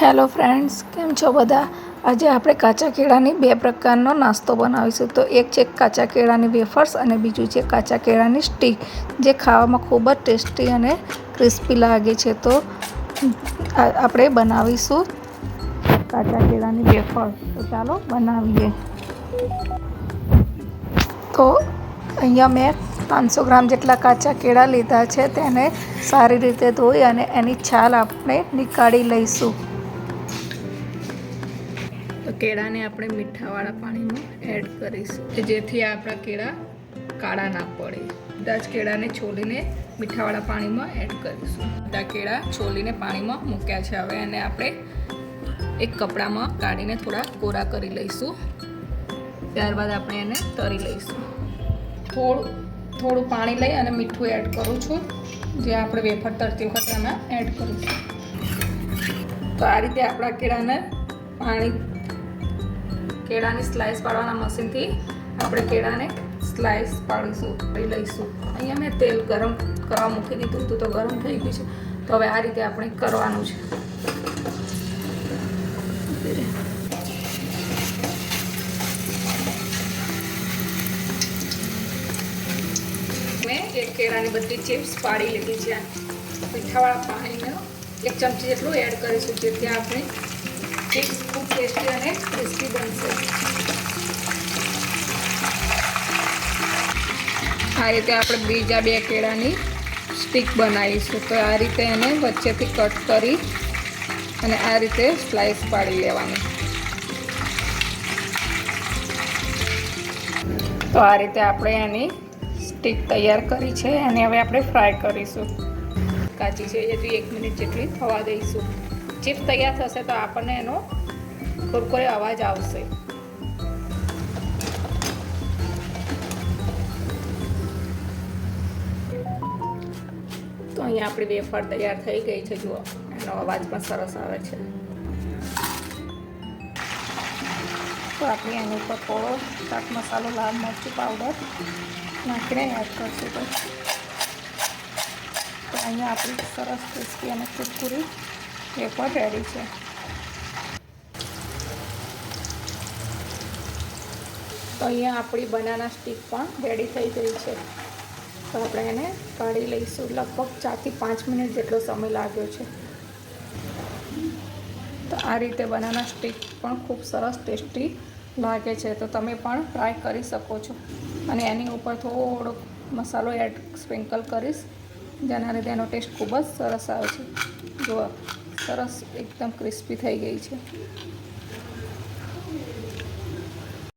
Hello friends, કેમ છો બધા? આજે આપણે કાચા કેળાની બે પ્રકારનો નાસ્તો બનાવીશું. તો એક છે કાચા કેળાની વેફર્સ અને બીજું છે કાચા કેળાની સ્ટીક જે ખાવામાં ખૂબ જ ટેસ્ટી અને ક્રિસ્પી લાગે છે. તો આપણે બનાવીશું કાચા કેળાની વેફર્સ તો ચાલો બનાવીએ. તો અહીંયા મેં પાંચસો ગ્રામ જેટલા કાચા કેળા લીધા છે. તેને સારી રીતે ધોઈ અને એની છાલ આપણે નીકાળી લઈશું. કેળાને આપણે મીઠાવાળા પાણીમાં એડ કરીશું કે જેથી આપણા કેળા કાળા ના પડે. બધા જ કેળાને છોલીને મીઠાવાળા પાણીમાં એડ કરીશું. બધા કેળા છોલીને પાણીમાં મૂક્યા છે. હવે એને આપણે એક કપડામાં કાઢીને થોડા કોરા કરી લઈશું. ત્યારબાદ આપણે એને તરી લઈશું. થોડું થોડું પાણી લઈ અને મીઠું એડ કરું છું. જે આપણે વેફર તરતી વખતે એમાં એડ કરું છું તો આ રીતે આપણા કેળાને પાણી કેળાની સ્લાઇસ પાડવાના મશીનથી આપણે કેળાને સ્લાઇસ પાડીશું, પાડી લઈશું. અહીંયા મેં તેલ ગરમ કરવા મૂકી દીધું હતું, તો ગરમ થઈ ગયું છે. તો હવે આ રીતે આપણે કરવાનું છે. મેં એક કેળાની બધી ચિપ્સ પાડી લીધી છે. મીઠાવાળા પાણીનો એક ચમચી જેટલું એડ કરીશું, જેથી આપણે ચિપ્સ ખૂબ ટેસ્ટી અને ક્રિસ્પી બનશે. આ રીતે આપણે બીજા બે કેળાની સ્ટીક બનાવીશું. તો આ રીતે એને વચ્ચેથી કટ કરી અને આ રીતે સ્લાઇસ પાડી લેવાની. તો આ રીતે આપણે એની સ્ટીક તૈયાર કરી છે અને હવે આપણે ફ્રાય કરીશું. કાચી છે જેથી એક મિનિટ જેટલી થવા દઈશું. ચિપ્સ તૈયાર થશે તો આપણને એનો કુરકુરે અવાજ આવશે. તો અહીંયા આપણી વેફર તૈયાર થઈ ગઈ છે, જુઓ. એનો અવાજ પણ સરસ આવે છે. તો આપણે એની ઉપર થોડો શાક મસાલો, લાલ મરચું પાવડર નાખીને એડ કરશું. તો અહીંયા આપણી સરસ ક્રિસ્પી અને કુરકુરી વેફર રેડી છે. તો અહીંયા આપણી બનાના સ્ટીક પણ રેડી થઈ ગઈ છે. તો આપણે એને કાઢી લઈશું. લગભગ ચારથી પાંચ મિનિટ જેટલો સમય લાગ્યો છે. તો આ રીતે બનાના સ્ટીક પણ ખૂબ સરસ ટેસ્ટી લાગે છે. તો તમે પણ ટ્રાય કરી શકો છો. અને એની ઉપર થોડો મસાલો એડ સ્પ્રિંકલ કરીશ. જેના લીધે એનો ટેસ્ટ ખૂબ જ સરસ આવે છે. જુઓ. સરસ એકદમ ક્રિસ્પી થઈ ગઈ છે.